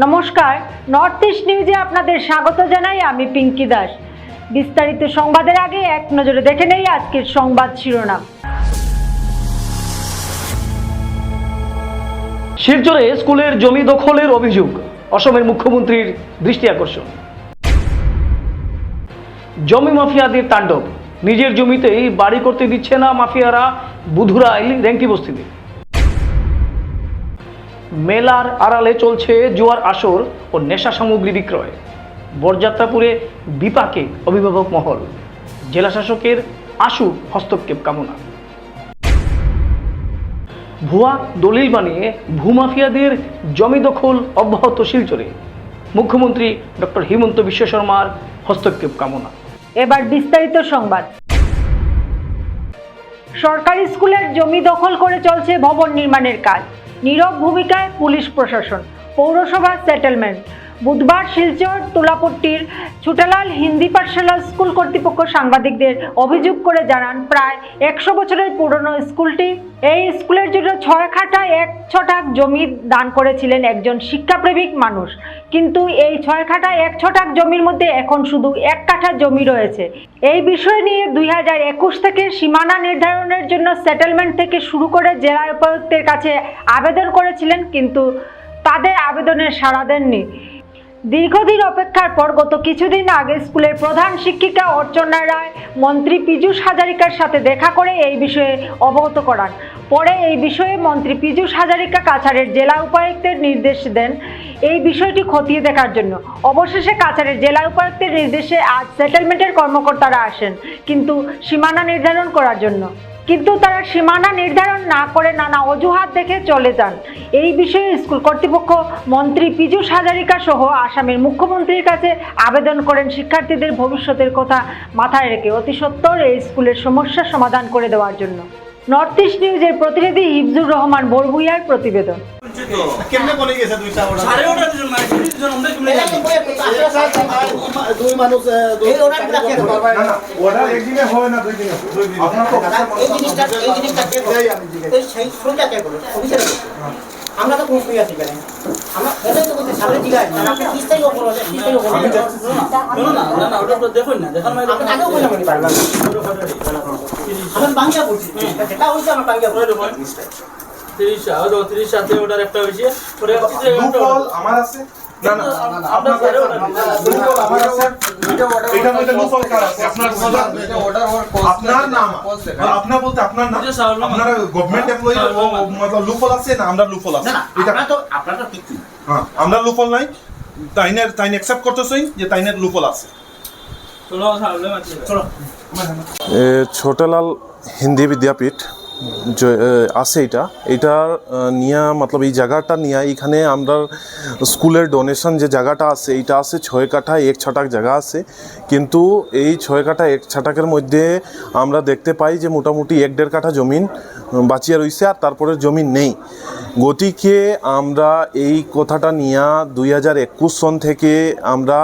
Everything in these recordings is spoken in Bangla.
নমস্কার নর্থ ইস্ট নিউজে আপনাদের স্বাগত জানাই আমি পিঙ্কি দাস। বিস্তারিত সংবাদের আগে এক নজরে দেখে নেই আজকের সংবাদ শিরোনাম। শিলচরে স্কুলের জমি দখলের অভিযোগ, অসমের মুখ্যমন্ত্রীর দৃষ্টি আকর্ষণ। জমি মাফিয়াদের তাণ্ডব, নিজের জমিতেই বাড়ি করতে দিচ্ছে না মাফিয়ারা বুধুরাইল রেঙ্কি বস্তিতে। মেলার আড়ালে চলছে জোয়ার আসর ও নেশা সামগ্রী বিক্রয়। বরযাত্রাপুরে বিপাকে অভিভাবক মহল। জেলা শাসকের আশু হস্তক্ষেপ কামনা। ভুয়া দলিল বানিয়ে ভূমাফিয়াদের জমি দখল অব্যাহত শিলচরে। মুখ্যমন্ত্রী ডক্টর হিমন্ত বিশ্ব শর্মার হস্তক্ষেপ কামনা। এবার বিস্তারিত সংবাদ। সরকারি স্কুলের জমি দখল করে চলছে ভবন নির্মাণের কাজ। নীরব ভূমিকায় পুলিশ প্রশাসন পৌরসভা সেটেলমেন্ট বুধবার শিলচর তুলাপট্টির ছুটালাল হিন্দি পাঠশালা স্কুল কর্তৃপক্ষ সাংবাদিকদের অভিযোগ করে জানান, প্রায় একশো বছরের পুরনো স্কুলটি। এই স্কুলের জন্য ছয় খাটা, এক ছটাক জমি দান করেছিলেন একজন শিক্ষাপ্রেমিক মানুষ। কিন্তু এই ছয় খাটা, এক ছটাক জমির মধ্যে এখন শুধু এক কাঠা জমি রয়েছে। এই বিষয় নিয়ে দুই হাজার একুশ থেকে সীমানা নির্ধারণের জন্য সেটেলমেন্ট থেকে শুরু করে জেলা উপায়ুক্তের কাছে আবেদন করেছিলেন, কিন্তু তাদের আবেদনের সাড়া দেননি। দীর্ঘদিন অপেক্ষার পর গত কিছুদিন আগে স্কুলের প্রধান শিক্ষিকা অর্চনা রায়, মন্ত্রী পীযূষ হাজারিকার সাথে দেখা করে এই বিষয়ে অবগত করান। পরে এই বিষয়ে মন্ত্রী পীযূষ হাজারিকা কাছাড়ের জেলা উপায়ুক্তের নির্দেশ দেন এই বিষয়টি খতিয়ে দেখার জন্য। অবশেষে কাছাড়ের জেলা উপায়ুক্তের নির্দেশে আজ সেটেলমেন্টের কর্মকর্তারা আসেন, কিন্তু সীমানা নির্ধারণ করার জন্য। কিন্তু তারা সীমানা নির্ধারণ না করে নানা অজুহাত দেখে চলে যান। এই বিষয়ে স্কুল কর্তৃপক্ষ মন্ত্রী পীযূষ হাজারিকা সহ আসামের মুখ্যমন্ত্রীর কাছে আবেদন করেন শিক্ষার্থীদের ভবিষ্যতের কথা মাথায় রেখে অতি সত্বর এই স্কুলের সমস্যা সমাধান করে দেওয়ার জন্য। নর্থ ইস্ট নিউজের প্রতিনিধি হিফজুর রহমান বরভুইয়ার প্রতিবেদন। আমরা তো এই আমরা দেখুন না দেখুন এটা হইছে ওটার একটা আমার আছে? আপনার নাম আপনার বলতে আপনার আছে না আমরা লুফল হ্যাঁ আমরা নাই। তাইনের তাইন অ্যাকসেপ্ট করতেছি যে তাইনের লুফল আছে। ছোটলাল হিন্দি বিদ্যাপীঠ। আছে এটা। এটা নিয়া, মতলব এই জায়গাটা নিয়া এখানে আমরা স্কুলের ডোনেশন যে জায়গাটা আছে, এইটা আছে ছয় কাঠা, এক ছটাক জায়গা আছে। কিন্তু এই ছয় কাঠা, এক ছটাকের মধ্যে আমরা দেখতে পাই যে মোটামুটি এক দেড় কাঠা জমিন। বাঁচিয়ে রয়েছে আর তারপরে জমি নেই। গতিকে আমরা এই কথাটা নিয়ে দুই হাজার একুশ সন থেকে আমরা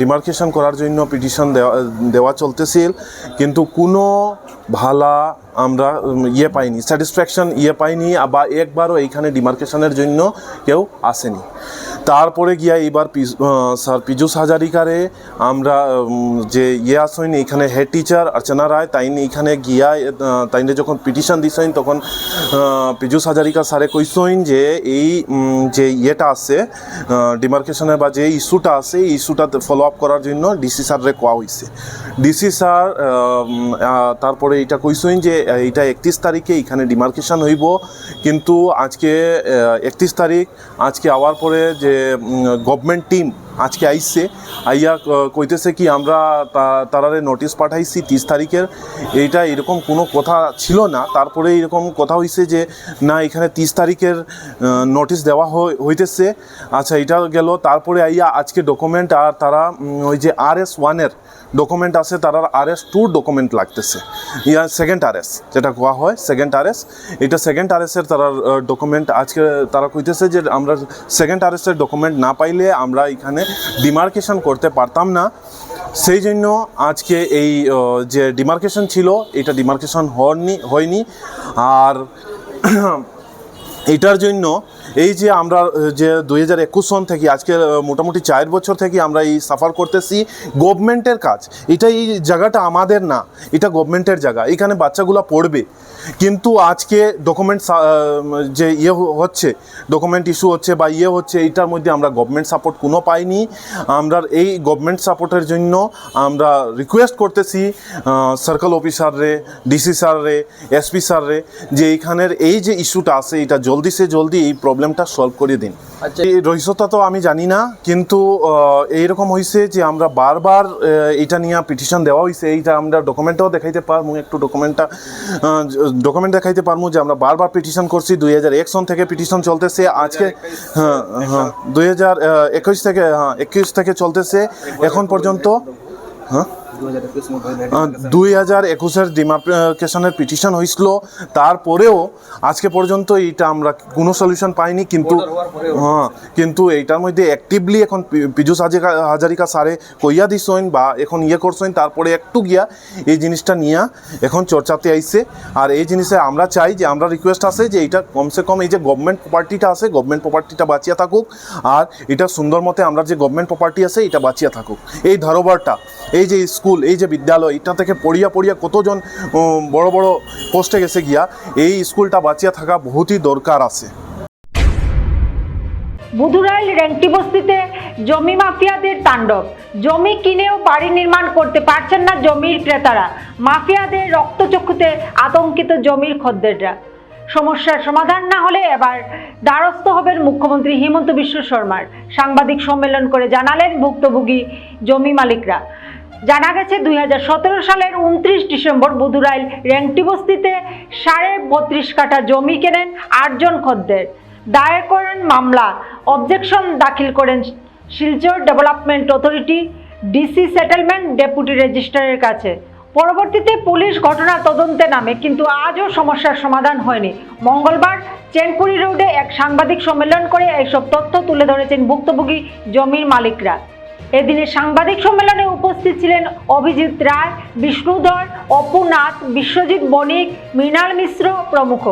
ডিমার্কেশন করার জন্য পিটিশন দেওয়া দেওয়া চলতেছিল। কিন্তু কোনো ভালা আমরা ইয়ে পাইনি, স্যাটিসফ্যাকশন ইয়ে পাইনি বা একবারও এইখানে ডিমার্কেশনের জন্য কেউ আসেনি। তারপরে গিয়া এইবার পি- স্যার পীযূষ হাজারিকারে আমরা যে ইয়ে আসইন এখানে হেড টিচার অর্চনা রায়, তাইন এইখানে গিয়া তাইনে যখন পিটিশন দিছেন, তখন পীযূষ হাজারিকা স্যারে কইসইন যে এই যে ইয়েটা আছে ডিমার্কেশনের বা যে ইস্যুটা আছে, এই ইস্যুটা ফলো আপ করার জন্য ডিসি স্যাররে কোয়া হয়েছে ডিসি স্যার তারপরে এটা কইসইন যে এইটা একত্রিশ তারিখে এখানে ডিমার্কেশন হইব, কিন্তু আজকে একত্রিশ তারিখ, আজকে আওয়ার পরে যে গভর্নমেন্ট টিম আজকে আইসছে আইয়া কইতেছে কি, আমরা তারারে নোটিশ পাঠাইছি তিরিশ তারিখের। এইটা এরকম কোনো কথা ছিল না। তারপরে এরকম কথা হইছে যে, না, এখানে তিরিশ তারিখের নোটিশ দেওয়া হই- হইতেছে। আচ্ছা এটা গেল। তারপরে আইয়া আজকে ডকুমেন্ট আর তারা ওই যে আর এস ওয়ানের ডকুমেন্ট আছে, তারা আর এস টুর ডকুমেন্ট লাগতেছে। ইয়া সেকেন্ড আর এস যেটা কোয়া হয় সেকেন্ড আর এস এটা সেকেন্ড আর এসের তারা ডকুমেন্ট আজকে তারা কইতেছে যে, আমরা সেকেন্ড আর এসের ডকুমেন্ট না পাইলে আমরা এখানে ডিমার্কেশন করতে পারতাম না। সেই জন্য আজকে এই যে ডিমার্কেশন ছিল, এটা ডিমার্কেশন হয়নি হয়নি। আর এটার জন্য এই যে আমরা, যে দুই হাজার একুশ সন থেকে আজকে মোটামুটি চার বছর থেকে আমরা এই সাফার করতেছি, গভর্নমেন্টের কাজ। এটা এই জায়গাটা আমাদের না, এটা গভর্নমেন্টের জায়গা, এখানে বাচ্চাগুলো পড়বে। কিন্তু আজকে ডকুমেন্টস যে ইয়ে হচ্ছে ডকুমেন্ট ইস্যু হচ্ছে বা ইয়ে হচ্ছে, এইটার মধ্যে আমরা গভর্নমেন্ট সাপোর্ট কোনো পাইনি। আমরা এই গভর্নমেন্ট সাপোর্টের জন্য আমরা রিকোয়েস্ট করতেছি সার্কেল অফিসাররে ডিসি স্যাররে এসপি স্যাররে যে এইখানের এই যে ইস্যুটা আছে, এটা জলদি সে জলদি এই প্রবলেমটা সলভ করে দিন। এই রহস্যতা তো আমি জানি না কিন্তু এইরকম হয়েছে যে আমরা বারবার এটা নিয়ে পিটিশন দেওয়া হয়েছে এইটা আমরা ডকুমেন্টও দেখাইতে পারব একটু ডকুমেন্টটা ডকুমেন্ট দেখাইতে পারব যে আমরা বারবার পিটিশন করছি দুই হাজার এক সন থেকে পিটিশন চলতেছে আজকে হ্যাঁ হ্যাঁ দুই হাজার একুশ থেকে হ্যাঁ একুশ থেকে চলতেছে এখন পর্যন্ত হ্যাঁ? দুই হাজার একুশের ডিমার্কেশনের পিটিশন হয়েছিল। তারপরেও আজকে পর্যন্ত এইটা আমরা কোনো সলিউশন পাইনি কিন্তু হ্যাঁ কিন্তু এইটার মধ্যে অ্যাক্টিভলি এখন পীযুষ হাজারিকা হাজারিকা স্যারে কইয়া দিছেন বা এখন ইয়ে করছেন তারপরে একটু গিয়া এই জিনিসটা নিয়ে এখন চর্চাতে আইছে। আর এই জিনিসে আমরা চাই যে আমরা রিকোয়েস্ট আছে যে এইটা কমসে কম এই যে গভর্নমেন্ট প্রপার্টিটা আছে গভর্নমেন্ট প্রপার্টিটা বাঁচিয়ে থাকুক। আর এটা সুন্দর মতে আমরা যে গভর্নমেন্ট প্রপার্টি আছে এটা বাঁচিয়ে থাকুক। এই ধারোবারটা এই যে স্কুল এই যে বিদ্যালয়, এটা থেকে পড়িয়া পড়িয়া কতজন বড় বড় পোস্টে গেছে গিয়া, এই স্কুলটা বাঁচিয়ে থাকা বহুতই দরকার আছে। বুধুরাইল রেংটি বস্তিতে জমি মাফিয়াদের তাণ্ডব। জমি কিনেও বাড়ি নির্মাণ করতে পারছেন না জমির ক্রেতারা। মাফিয়াদের রক্তচক্ষুতে আতঙ্কিত জমির খদ্দেররা। সমস্যার সমাধান না হলে এবার দ্বারস্থ হবেন মুখ্যমন্ত্রী হিমন্ত বিশ্ব শর্মার। সাংবাদিক সম্মেলন করে জানালেন ভুক্তভোগী জমি মালিকরা। জানা গেছে দুই হাজার সতেরো সালের উনত্রিশ ডিসেম্বর বুধুরাইল রেংটি বস্তিতে সাড়ে বত্রিশ কাঠা জমি কেনেন, আটজন খদ্দের। দায়ের করেন মামলা। অবজেকশন দাখিল করেন Silchar development authority, DC settlement deputy রেজিস্ট্রারের কাছে। পরবর্তীতে পুলিশ ঘটনার তদন্তে নামে, কিন্তু আজও সমস্যার সমাধান হয়নি। মঙ্গলবার চেনপুরি রোডে এক সাংবাদিক সম্মেলন করে এইসব তথ্য তুলে ধরেছেন ভুক্তভোগী জমির মালিকরা। এদিনে সাংবাদিক সম্মেলনে উপস্থিত ছিলেন অভিজিৎ রায়, বিষ্ণুধর, অপুনাথ, বিশ্বজিৎ বণিক, মৃণাল মিশ্র প্রমুখ।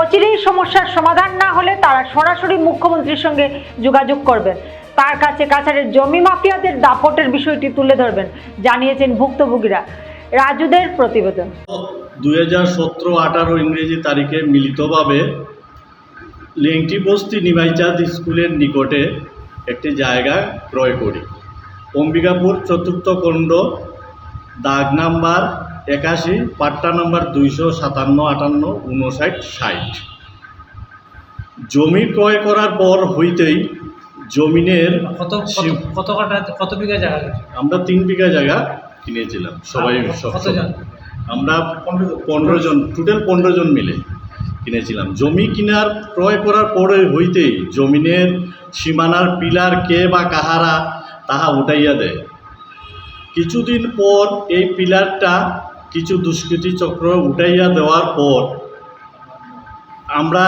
অচিরেই সমস্যার সমাধান না হলে তারা সরাসরি মুখ্যমন্ত্রীর সঙ্গে যোগাযোগ করবেন। তার কাছে কাছাড়ের জমি মাফিয়াদের দাপটের বিষয়টি তুলে ধরবেন, জানিয়েছেন ভুক্তভোগীরা। রাজুদের প্রতিবেদন। দুই হাজার সতেরো আঠারো ইংরেজি তারিখে মিলিতভাবে লেংটি বস্তি নিমাইচাঁদ স্কুলের নিকটে একটি জায়গা ক্রয় করি। অম্বিকাপুর চতুর্থ খণ্ড দাগ নাম্বার একাশি পাট্টা নাম্বার দুইশো সাতান্ন আটান্ন উনষাট ষাট। জমি ক্রয় করার পর হইতেই জমিনের কত কত কত কাটা কত বিঘা জায়গা আমরা তিন বিঘা জায়গা কিনেছিলাম সবাই সব কতজন? আমরা পনেরো জন। টোটাল পনেরো জন মিলে কিনেছিলাম। জমি কেনার ক্রয় করার পরে হইতেই জমিনের সীমানার পিলার কে বা কাহারা তাহা উঠাইয়া দেয়। কিছুদিন পর এই পিলারটা কিছু দুষ্কৃতী চক্র উঠাইয়া দেওয়ার পর আমরা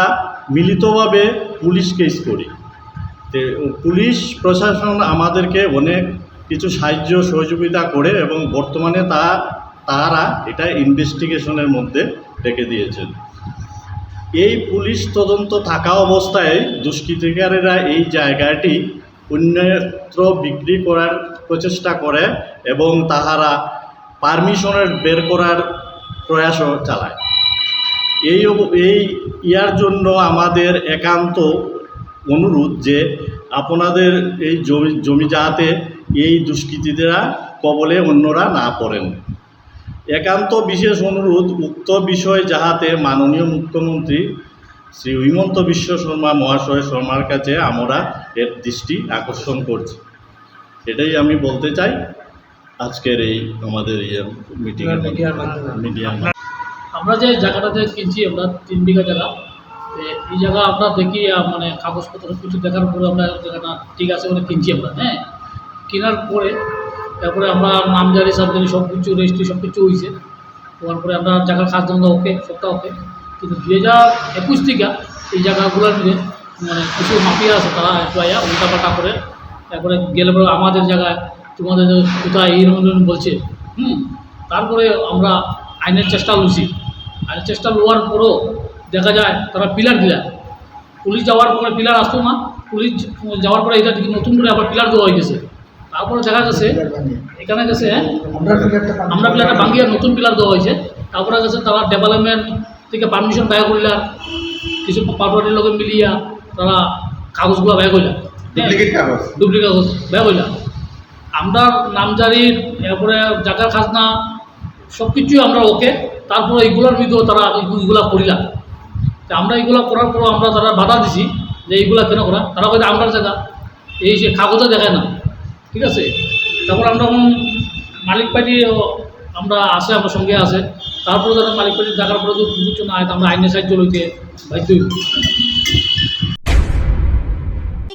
মিলিতভাবে পুলিশ কেস করি। পুলিশ প্রশাসন আমাদেরকে অনেক কিছু সাহায্য, সহযোগিতা করে এবং বর্তমানে তা, তারা এটা ইনভেস্টিগেশনের মধ্যে রেখে দিয়েছেন। এই পুলিশ তদন্ত থাকা অবস্থায় দুষ্কৃতিকারীরা এই জায়গাটি অন্যত্র বিক্রি করার প্রচেষ্টা করে এবং তাহারা পারমিশনের বের করার প্রয়াসও চালায়। এই এই, ইয়ার জন্য আমাদের একান্ত অনুরোধ যে আপনাদের এই জমি জমি যাতে এই দুষ্কৃতীরা কবলে অন্যরা না পড়েন। একান্ত বিশেষ অনুরোধ, উক্ত বিষয় যাহাতে মাননীয় মুখ্যমন্ত্রী শ্রী হিমন্ত বিশ্ব শর্মা মহাশয় শর্মার কাছে আমরা এর দৃষ্টি আকর্ষণ করছি। এটাই আমি বলতে চাই আজকের এই আমাদের ইয়ে মিডিয়ার মাধ্যমে। মিডিয়া আমরা যে জায়গাটাতে কিনছি আমরা তিন বিঘা জায়গা। এই জায়গা আমরা দেখি মানে কাগজপত্র কিছু দেখার পরে আমরা জায়গাটা ঠিক আছে বলে কিনছি আমরা হ্যাঁ? কেনার পরে তারপরে আমরা নামজারি সাবজারি সব কিছু রেজিস্ট্রি সব কিছু হয়েছে হওয়ার পরে আমরা জায়গার দাম ওকে সবটা ওকে। কিন্তু দুই হাজার একুশ থেকে এই জায়গাগুলো নিয়ে মানে কিছু মাফিয়া আছে তারা আয়া উল্টাপাল্টা করে। তারপরে গেলে পরে আমাদের জায়গায় তোমাদের কোথায় এই রকম বলছে হুম তারপরে আমরা আইনের চেষ্টা লুছি আইনের চেষ্টা লোয়ার পরও দেখা যায় তারা পিলার দিলা পুলিশ যাওয়ার পরে পিলার আসতো না পুলিশ যাওয়ার পরে এটা নতুন করে আবার পিলার দেওয়া হয়ে গেছে। তারপরে দেখা গেছে এখানে গেছে আমরা পিলারটা ভাঙিয়ে নতুন পিলার দেওয়া হয়েছে। তারপরে গেছে তারা ডেভেলপমেন্ট থেকে পারমিশন ব্যয় করলা কিছু পার্টির লোক মিলিয়া তারা কাগজগুলো ব্যয় করলা ডুপ্লিকেট কাগজ। ডুপ্লিকেট কাগজ করলা আমরা নামজারির এরপরে জায়গার খাজনা সব কিছুই আমরা ওকে তারপরে এইগুলোর মধ্যেও তারা এইগুলা করিলাম। তা আমরা এইগুলা করার পরও আমরা তারা বাধা দিছি যে এইগুলা কেন করা? তারা কইতে আমরা জায়গা এই যে কাগজে দেখায় না। ঠিক আছে? তারপর আমরা এখন মালিক পার্টি আমরা আছে আমার সঙ্গে আছে। তারপরে যারা মালিক পার্টি দেখার পরে না হয় তো আমরা আইনের সাহায্য লইতে বাধ্য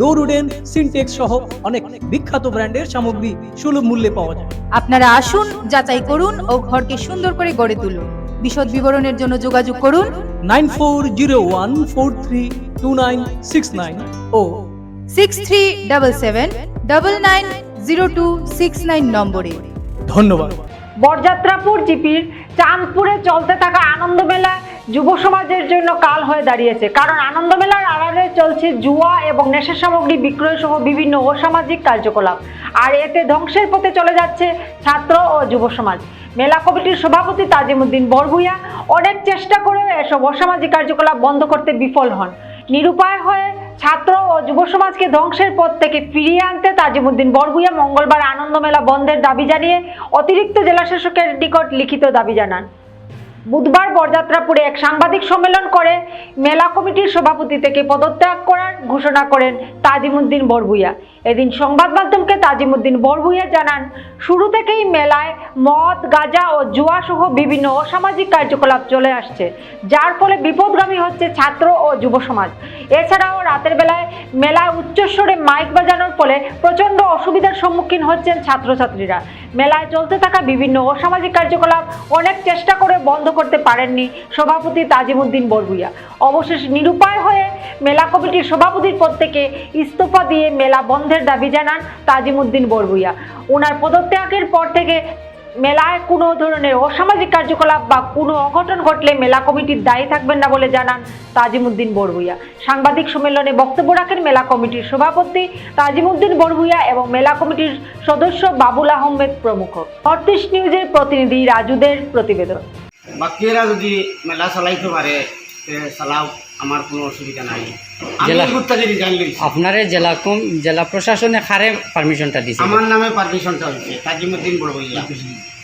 door wooden Sintex সহ অনেক বিখ্যাত ব্র্যান্ডের সামগ্রী সুলভ মূল্যে পাওয়া যায়। আপনারা আসুন যাচাই করুন ও ঘরকে সুন্দর করে গড়ে তুলুন। বিশদ বিবরণের জন্য যোগাযোগ করুন। Nine four zero one four three two nine six nine O six three double seven double nine zero two six nine নম্বরে। ধন্যবাদ। বরযাত্রাপুর জিপির চাঁদপুরে চলতে থাকা আনন্দ মেলা যুব সমাজের জন্য কাল হয়ে দাঁড়িয়েছে। কারণ আনন্দ মেলার আড়ালে চলছে জুয়া এবং নেশা সামগ্রী বিক্রয় সহ বিভিন্ন অসামাজিক কার্যকলাপ। আর এতে ধ্বংসের পথে চলে যাচ্ছে ছাত্র ও যুব সমাজ। মেলা কমিটির সভাপতি তাজিমুদ্দিন বরভুইয়া অনেক চেষ্টা করেও এসব অসামাজিক কার্যকলাপ বন্ধ করতে বিফল হন। নিরুপায় হয়ে ছাত্র ও যুব সমাজকে ধ্বংসের পথ থেকে ফিরিয়ে আনতে তাজিমুদ্দিন বরগুইয়া মঙ্গলবার আনন্দ মেলা বন্ধের দাবি জানিয়ে অতিরিক্ত জেলাশাসকের নিকট লিখিত দাবি জানান। বুধবার বরযাত্রাপুরে এক সাংবাদিক সম্মেলন করে। মেলা কমিটির সভাপতি থেকে পদত্যাগ করার ঘোষণা করেন তাজিমুদ্দিন বরভুইয়া। এদিন সংবাদ মাধ্যমকে তাজিমুদ্দিন বরভুইয়া জানান, শুরু থেকেই মেলায় মদ, গাঁজা ও জুয়া সহ বিভিন্ন অসামাজিক কার্যকলাপ চলে আসছে, যার ফলে বিপদগামী হচ্ছে ছাত্র ও যুব সমাজ। এছাড়াও রাতের বেলায় মেলায় উচ্চস্বরে মাইক বাজানোর ফলে প্রচণ্ড অসুবিধার সম্মুখীন হচ্ছেন ছাত্রছাত্রীরা। মেলায় চলতে থাকা বিভিন্ন অসামাজিক কার্যকলাপ অনেক চেষ্টা করে বন্ধ করতে পারেননি সভাপতি তাজিমুদ্দিন বরভুইয়া। অবশেষ নিরুপায় হয়ে মেলা কমিটির সভাপতির পদ থেকে ইস্তফা দিয়ে মেলা বন্ধের দাবি জানান তাজিমুদ্দিন বরভুইয়া। ওনার পদত্যাগের পর থেকে মেলায় কোনো ধরনের অসামাজিক কার্যকলাপ বা কোনো অঘটন ঘটলে মেলা কমিটির দায়ী থাকবেন না বলে জানান তাজিমুদ্দিন বরভুইয়া। সাংবাদিক সম্মেলনে বক্তব্য রাখেন মেলা কমিটির সভাপতি তাজিমুদ্দিন বরভুইয়া এবং মেলা কমিটির সদস্য বাবুল আহমেদ প্রমুখ। নর্থ নিউজের প্রতিনিধি রাজুদের প্রতিবেদন। বাকিরা যদি মেলা চালাইতে পারে চালাও আমার কোনো অসুবিধা নাই। রিজাইন জেলা কম জেলা প্রশাসনে খারে পারমিশনটা দিছে। আমার নামে পারমিশনটা হয়েছে তাজিমুদ্দিন বড়বইয়া।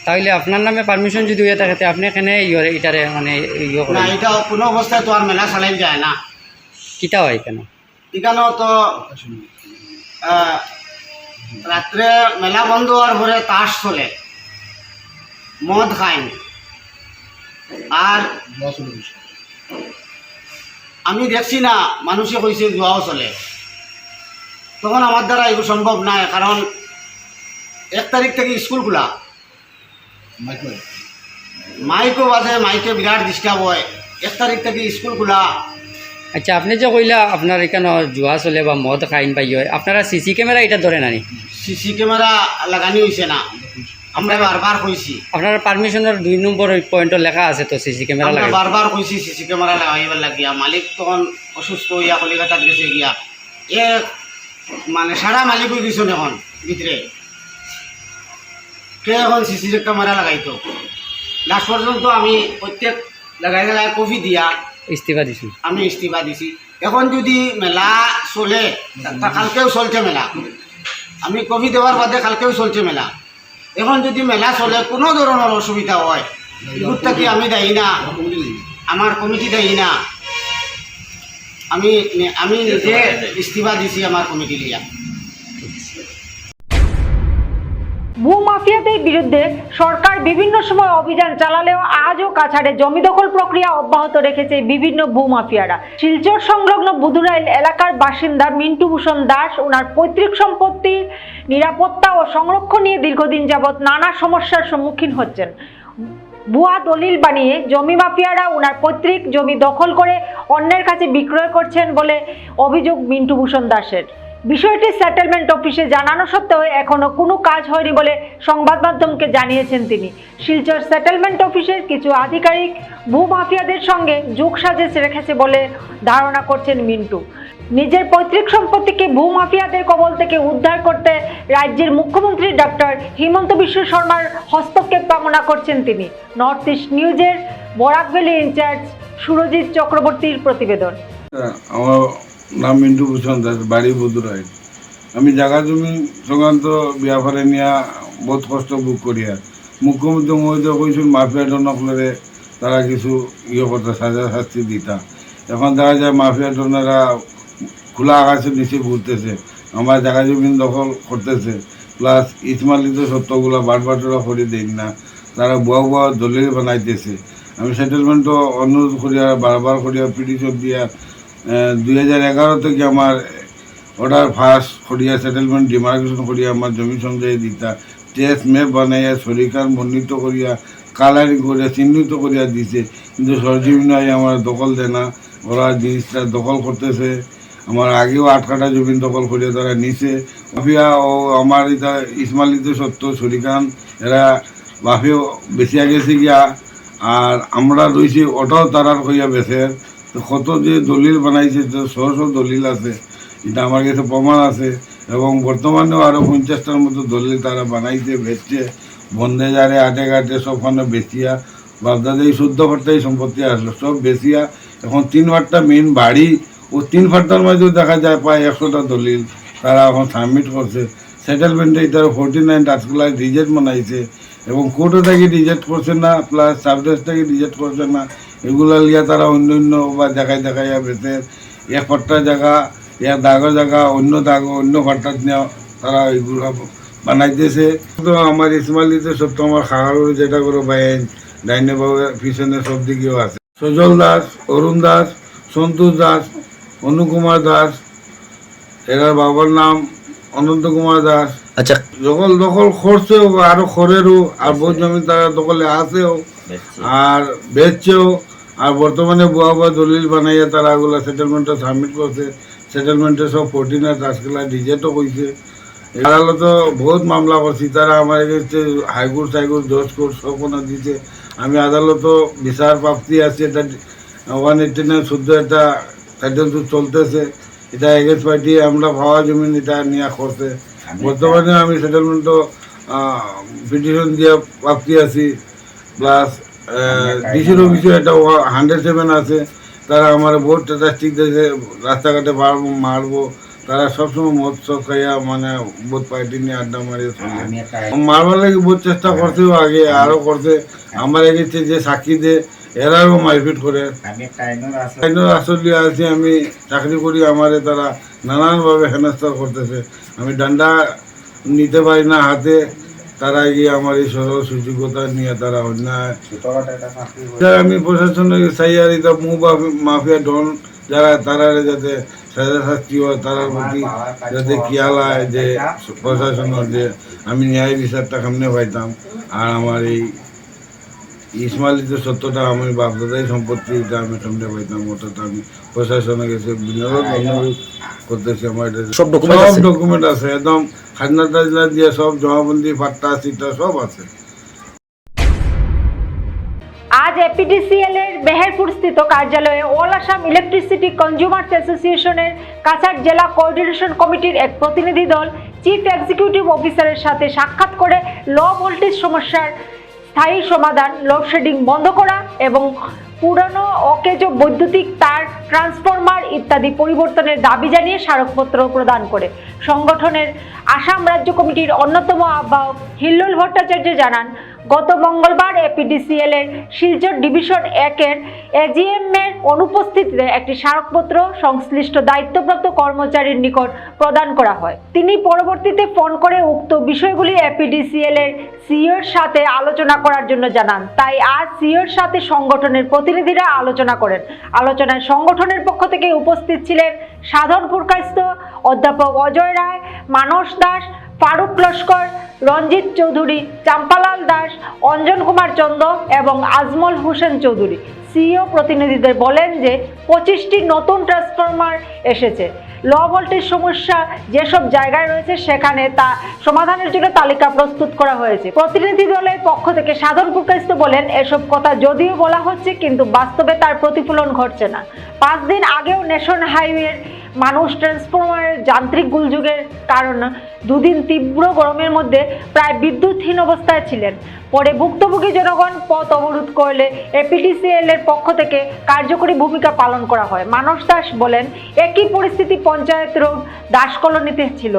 তাহলে আপনার নামে পারমিশন যদি হয়ে থাকে আপনি এখানে এটারে মানে না এটা কোনো অবস্থায় তো আর মেলা চালাই যায় না। কিটা হয় কেন? এখানেও তো রাত্রে মেলা বন্ধ হওয়ার পরে তাস চলে। মদ খায়। আর আমি দেখছি না মানুষে কইছে জুয়াও চলে তখন আমার দ্বারা এগুলো সম্ভব নয় কারণ এক তারিখ থেকে স্কুল খোলা। মাইকও বাজে মাইকে বিরাট ডিস্টার্ব হয়। এক তারিখ থেকে স্কুল খোলা। আচ্ছা আপনি যে কইলা আপনার এখানে জুয়া চলে বা মদ খাইন বা ইয়ে আপনারা সিসি ক্যামেরা এটা ধরে নানি? সিসি ক্যামেরা লাগানি হয়েছে না। আমরা বারবার কইছি। আপনার পারমিশনের দুই নম্বর পয়েন্ট লেখা আছে তো সিসি ক্যামেরা লাগে বারবার কইছি সিসি ক্যামেরা লাগাইবার লাগিয়া। মালিক তখন অসুস্থ হইয়া কলিকাতাত গেছে গিয়া। এ মানে সারা মালিক হয়ে গেছেন এখন ভিতরে। কে এখন সিসি ক্যামেরা লাগাইতো? লাস্ট পর্যন্ত আমি প্রত্যেক লাগাই লাগাই কফি দিয়া ইস্তিফা দিছি। আমি ইস্তিফা দিছি। এখন যদি মেলা চলে কালকেও চলছে মেলা। আমি কফি দেওয়ার বাদে কালকেও চলছে মেলা। এখন যদি মেলা চলে, কোনো ধরনের অসুবিধা হয়। এগুলোটা কি আমি দায়ী না? আমার কমিটি দায়ী না? আমি আমি নিজে ইস্তিফা দিছি আমার কমিটি লিয়া ভূমাফিয়াদের বিরুদ্ধে সরকার বিভিন্ন সময় অভিযান চালালেও আজও কাছাড়ে জমি দখল প্রক্রিয়া অব্যাহত রেখেছে বিভিন্ন ভূমাফিয়ারা। শিলচর সংলগ্ন বুধুরাইল এলাকার বাসিন্দা মিন্টু ভূষণ দাস ওনার পৈতৃক সম্পত্তি, নিরাপত্তা ও সংরক্ষণ নিয়ে দীর্ঘদিন যাবৎ নানা সমস্যার সম্মুখীন হচ্ছেন। ভুয়া দলিল বানিয়ে জমি মাফিয়ারা ওনার পৈতৃক জমি দখল করে অন্যের কাছে বিক্রয় করছেন বলে অভিযোগ মিন্টু ভূষণ দাসের। বিষয়টি সেটেলমেন্ট অফিসে জানানো সত্ত্বেও এখনও কোনো কাজ হয়নি বলে সংবাদ মাধ্যমকে জানিয়েছেন তিনি। শিলচর সেটেলমেন্ট অফিসের কিছু আধিকারিক ভূমাফিয়াদের সঙ্গে যোগ সাজেশ রেখেছে বলে ধারণা করছেন মিন্টু। নিজের পৈতৃক সম্পত্তিকে ভূমাফিয়াদের কবল থেকে উদ্ধার করতে রাজ্যের মুখ্যমন্ত্রী ডক্টর হিমন্ত বিশ্ব শর্মার হস্তক্ষেপ কামনা করছেন তিনি। নর্থ ইস্ট নিউজের বরাক ভ্যালি ইনচার্জ সুরজিৎ চক্রবর্তীর প্রতিবেদন। নাম মিন্টু ভূষণ দাস, বাড়ি বুধুরাই আমি জায়গা জমি সংক্রান্ত ব্যাপারে নিয়ে বহুত কষ্ট বুক করিয়া। মুখ্যমন্ত্রী মহোদয় কইছিল মাফিয়া ডনকলরে তারা কিছু ইয়ে করতে, সাজা শাস্তি দিতা। এখন দেখা যায়, মাফিয়া ডনেরা খোলা আকাশের নিচে ঘুরতেছে। আমার জায়গা জমি দখল করতেছে। প্লাস ইসমালিত সত্যগুলো বাটবাটরা করে দেন না। তারা বুয়া বুয়া দলিল বানাইতেছে। আমি সেটেলমেন্টও অনুরোধ করিয়া, বারবার করিয়া পিটিশন দিয়া দুই হাজার এগারো থেকে আমার অর্ডার ফার্স্ট করিয়া সেটেলমেন্ট ডিমার্কেশন করিয়া আমার জমি সঞ্চয় দিতা। টেস্ট ম্যাপ বানাইয়া সরিকার মনোনীত করিয়া কালারিং করিয়া, চিহ্নিত করিয়া দিছে। কিন্তু সরজমিনাই আমার দখল দেয় না। ওরা জিনিসটা দখল করতেছে। আমার আগেও আট কাটা জমি দখল করিয়া তারা নিছে। মাফিয়া ও আমার এটা ইসমালিত সত্য, সরিকান, এরা বাফেও বেশিয়া গেছে গিয়া। আর আমরা রয়েছি ওটাও তারার হইয়া বেছে কত যে দলিল বানাইছে শো শো দলিল আছে। এটা আমার কাছে প্রমাণ আছে এবং বর্তমানেও আরও পঞ্চাশটার মতো দলিল তারা বানাইছে, বেচছে। বন্ধে যারে আটে ঘাটে সবখানে বেচিয়া। বাপদাদা এই শুদ্ধ ফাট্টাই সম্পত্তি আসলো সব বেচিয়া। এখন তিন ফাটটা মেন বাড়ি ও তিন ফাটটার মাঝেও দেখা যায় প্রায় একশোটা দলিল তারা এখন সাবমিট করছে সেটেলমেন্টে তারা ফোরটি নাইন টাচগুলায় রিজেক্ট বানাইছে। এবং কোর্টে থেকে রিজেক্ট করছে না প্লাস সাবজেক্ট থেকে রিজেক্ট করছে না এগুলো লিয়া তারা অন্য অন্য বা দেখাই দেখাইয়া বেছে এক ফাট্টা জায়গা এক দাগো জায়গা অন্য দাগ অন্য ফাট্টাত নিয়ে তারা এগুলো বানাইতেছে। তো আমার ইসমালিতে সব তো আমার খাগারুর যেটা করে বাইন ডাইনে বাবু পিছনে সব দিকেও আছে। সজল দাস অরুণ দাস সন্তোষ দাস অনুকুমার দাস এরার বাবার নাম অনন্ত কুমার দাস। আচ্ছা। দখল দখল করছেও আরও খরেরও আর বহু জমি তারা দখলে আছেও আর বেচছেও আর বর্তমানে বুয়া বুয়া দলিল বানাইয়া তারা এগুলো সেটেলমেন্টে সাবমিট করছে। সেটেলমেন্টে সব ফোরটিন আর টাস্কগুলা ডিজেটও কইছে। আদালত বহুত মামলা করছি। তারা আমার এগেনস্টে হাইকোর্ট সাইকোর্ট জজ কোর্ট সব কোনো দিছে। আমি আদালত বিচার প্রাপ্তি আছে এটা ওয়ান এইটি নাইন শুদ্ধ একটা টাইটেল চলতেছে। এটা এগেন্স পার্টি আমরা ভাবা জমিন এটা নিয়ে করছে। বর্তমানে আমি সেটেলমেন্টও পিটিশন দিয়ে প্রাপ্তি আছি। প্লাস ডিসির অফিসে একটা হান্ড্রেড সেভেন আছে। তারা আমার বহুত স্ট্যাটাস্টিক দিয়েছে রাস্তাঘাটে পারব মারবো। তারা সবসময় মদ সব খাইয়া মানে বহুত পার্টি নিয়ে আড্ডা মারিয়ে চলে মারবার লাগে বহুত চেষ্টা করছে আগে আরও করছে। আমার এগেছে যে সাক্ষী দে এরাও মারপিট করে। আইনের আসলে আছি আমি চাকরি করি আমারে তারা নানানভাবে হেনস্থা করতেছে। আমি ডান্ডা নিতে পারি না হাতে। তারা গিয়ে আমার এই সরল সুযোগ্যতা নিয়ে তারা অন্যায় আমি প্রশাসনের চাইয়ার এটা মু মাফিয়া ডন যারা তারা যাতে সাজা শাস্তি হয় তারার প্রতি যাতে খেয়াল হয় যে প্রশাসনের যে আমি ন্যায় বিচারটা সামনে পাইতাম। আর আমার এই ইসমাইলিতে সত্যটা আমি বাপদাদাই সম্পত্তি আমি সামনে পাইতাম ওটাতে আমি প্রশাসনে গেছে অনুরোধ করতেছি আমার এটা। সব document সব ডকুমেন্ট আছে একদম খাজনা টাজনা দিয়ে সব জমাবন্দি পাট্টা সিটা সব আছে। আজ এপিডিসিএল এর মেহেরপুর স্থিত কার্যালয়ে অল আসাম ইলেকট্রিসিটি কনজিউমার্স অ্যাসোসিয়েশনের কাছাড় জেলা কোঅর্ডিনেশন কমিটির এক প্রতিনিধি দল চিফ এক্সিকিউটিভ অফিসারের সাথে সাক্ষাৎ করে লো ভোল্টেজ সমস্যার স্থায়ী সমাধান লোডশেডিং বন্ধ করা এবং পুরনো অকেজ বৈদ্যুতিক তার ট্রান্সফরমার ইত্যাদি পরিবর্তনের দাবি জানিয়ে স্মারকপত্র প্রদান করে। সংগঠনের আসাম রাজ্য কমিটির অন্যতম আহ্বায়ক হিল্লোল ভট্টাচার্য জানান গত মঙ্গলবার এপিডিসিএল এর শিলচর ডিভিশন একের এজিএম এর অনুপস্থিতিতে একটি স্মারকপত্র সংশ্লিষ্ট দায়িত্বপ্রাপ্ত কর্মচারীর নিকট প্রদান করা হয়। তিনি পরবর্তীতে ফোন করে উক্ত বিষয়গুলি এপিডিসিএল এর সিইওর সাথে আলোচনা করার জন্য জানান। তাই আজ সিইওর সাথে সংগঠনের প্রতিনিধিরা আলোচনা করেন। আলোচনায় সংগঠনের পক্ষ থেকে উপস্থিত ছিলেন সাধন পুরকাস্ত অধ্যাপক অজয় রায়, মানস দাস ফারুক লস্কর, রঞ্জিত চৌধুরী, চাম্পালাল দাস, অঞ্জন কুমার চন্দ এবং আজমল হোসেন চৌধুরী। সিইও প্রতিনিধিদের বলেন যে, পঁচিশটি নতুন ট্রান্সফরমার এসেছে। লো ভোল্টেজ সমস্যা যেসব জায়গায় রয়েছে সেখানে তা সমাধানের জন্য তালিকা প্রস্তুত করা হয়েছে। প্রতিনিধি দলের পক্ষ থেকে সাধন প্রকাশিত বলেন, এসব কথা যদিও বলা হচ্ছে, কিন্তু বাস্তবে তার প্রতিফলন ঘটছে না। পাঁচ দিন আগেও ন্যাশন হাইওয়ের মানুষ ট্রান্সফরমারের যান্ত্রিক গুলযুগের কারণ। দুদিন তীব্র গরমের মধ্যে প্রায় বিদ্যুৎহীন অবস্থায় ছিলেন। পরে ভুক্তভোগী জনগণ পথ অবরোধ করলে এপিডিসিএল এর পক্ষ থেকে কার্যকরী ভূমিকা পালন করা হয়। মানস দাস বলেন, একই পরিস্থিতি পঞ্চায়েত রোড দাস কলোনিতে ছিল।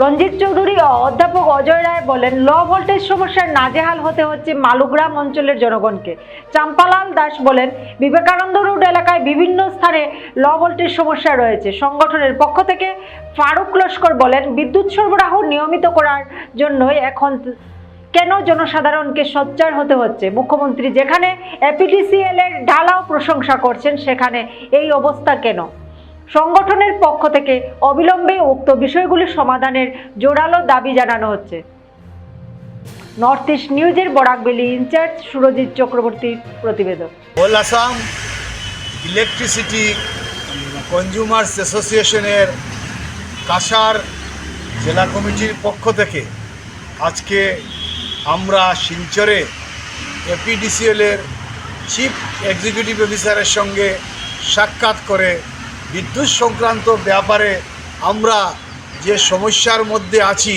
রঞ্জিত চৌধুরী ও অধ্যাপক অজয় রায় বলেন লো ভোল্টেজ সমস্যার নাজেহাল হতে হচ্ছে মালুগ্রাম অঞ্চলের জনগণকে। চাম্পালাল দাস বলেন, বিবেকানন্দ রোড এলাকায় বিভিন্ন স্থানে লো ভোল্টেজ সমস্যা রয়েছে। সংগঠনের পক্ষ থেকে ফারুক লস্কর বলেন, বিদ্যুৎ সরবরাহ নিয়মিত করার জন্যই এখন কেন জনসাধারণকে সোচ্চার হতে হচ্ছে? মুখ্যমন্ত্রী যেখানে এপিডিসিএল এর ঢালাও প্রশংসা করছেন, সেখানে এই অবস্থা কেন? সংগঠনের পক্ষ থেকে অবিলম্বে উক্ত বিষয়গুলি সমাধানের জোরালো দাবি জানানো হচ্ছে। নর্থ ইস্ট নিউজের বরাকবেলি ইনচার্জ সুরজিৎ চক্রবর্তীর প্রতিবেদন হোল আসাম ইলেকট্রিসিটি কনজিউমার্স অ্যাসোসিয়েশনের কাসার জেলা কমিটির পক্ষ থেকে আজকে আমরা শিলচরে এপিডিসিএলের চিফ এক্সিকিউটিভ অফিসারের সঙ্গে সাক্ষাৎ করে বিদ্যুৎ সংক্রান্ত ব্যাপারে আমরা যে সমস্যার মধ্যে আছি,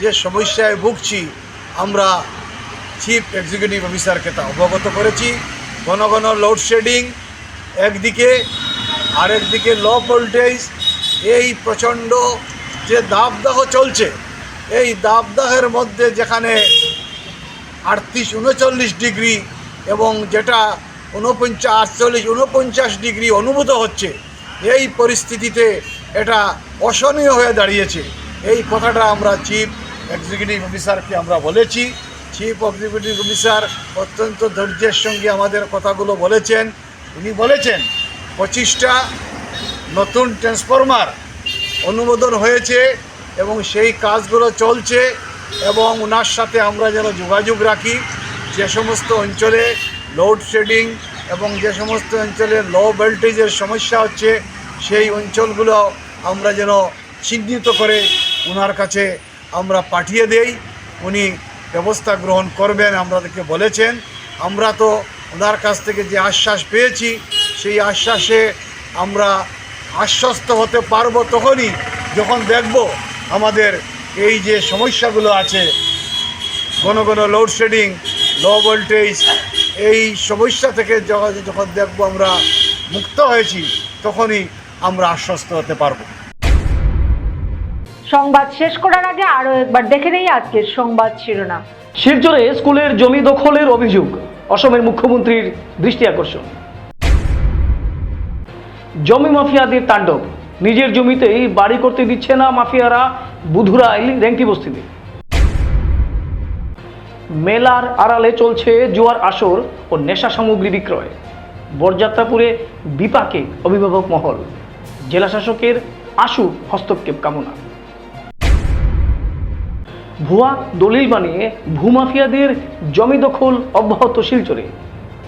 যে সমস্যায় ভুগছি, আমরা চিফ এক্সিকিউটিভ অফিসারকে তা অবগত করেছি। ঘন ঘন লোডশেডিং একদিকে আরেকদিকে লো ভোল্টেজ এই প্রচণ্ড যে দাবদাহ চলছে, এই দাবদাহের মধ্যে যেখানে আটত্রিশ উনচল্লিশ ডিগ্রি এবং যেটা ঊনপঞ্চাশ আটচল্লিশ উনপঞ্চাশ ডিগ্রি অনুভূত হচ্ছে এই পরিস্থিতিতে এটা অসহনীয় হয়ে দাঁড়িয়েছে। এই কথাটা আমরা চিফ এক্সিকিউটিভ অফিসারকে আমরা বলেছি। চিফ এক্সিকিউটিভ অফিসার অত্যন্ত ধৈর্যের সঙ্গে আমাদের কথাগুলো বলেছেন। উনি বলেছেন, পঁচিশটা নতুন ট্রান্সফরমার অনুমোদন হয়েছে এবং সেই কাজগুলো চলছে এবং ওনার সাথে আমরা যেন যোগাযোগ রাখি। যে সমস্ত অঞ্চলে লোডশেডিং এবং যে সমস্ত অঞ্চলে লো ভোল্টেজের সমস্যা হচ্ছে, সেই অঞ্চলগুলো আমরা যেন চিহ্নিত করে ওনার কাছে আমরা পাঠিয়ে দেই। উনি ব্যবস্থা গ্রহণ করবেন, আমাদেরকে বলেছেন। আমরা তো ওনার কাছ থেকে যে আশ্বাস পেয়েছি, সেই আশ্বাসে আমরা আশ্বস্ত হতে পারব তখনই যখন দেখব আমাদের এই যে সমস্যাগুলো আছে, ঘন ঘন লোডশেডিং লো ভোল্টেজ এই সমস্যা থেকে যখন যখন দেখব আমরা মুক্ত হয়েছি তখনই আমরা আশ্বস্ত হতে পারব। সংবাদ শেষ করার আগে আরও একবার দেখে নেই আজকের সংবাদ শিরোনাম। শিলচরে স্কুলের জমি দখলের অভিযোগ অসমের মুখ্যমন্ত্রীর দৃষ্টি আকর্ষণ। জমি মাফিয়াদের তাণ্ডব নিজের জমিতেই বাড়ি করতে দিচ্ছে না মাফিয়ারা বুধুরাইল রেঙ্কি বস্তিতে মেলার আড়ালে চলছে জুয়ার আসর ও নেশা সামগ্রী বিক্রয়। বরযাত্রাপুরে বিপাকে অভিভাবক মহল। জেলা শাসকের আশু হস্তক্ষেপ কামনা। ভুয়া দলিল বানিয়ে ভূমাফিয়াদের জমি দখল অব্যাহত শিলচরে।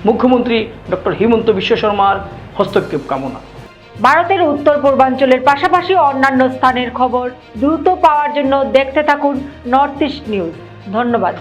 মুখ্যমন্ত্রী ডক্টর হিমন্ত বিশ্ব শর্মার হস্তক্ষেপ কামনা। ভারতের উত্তর পূর্বাঞ্চলের পাশাপাশি অন্যান্য স্থানের খবর দ্রুত পাওয়ার জন্য দেখতে থাকুন নর্থ ইস্ট নিউজ। ধন্যবাদ।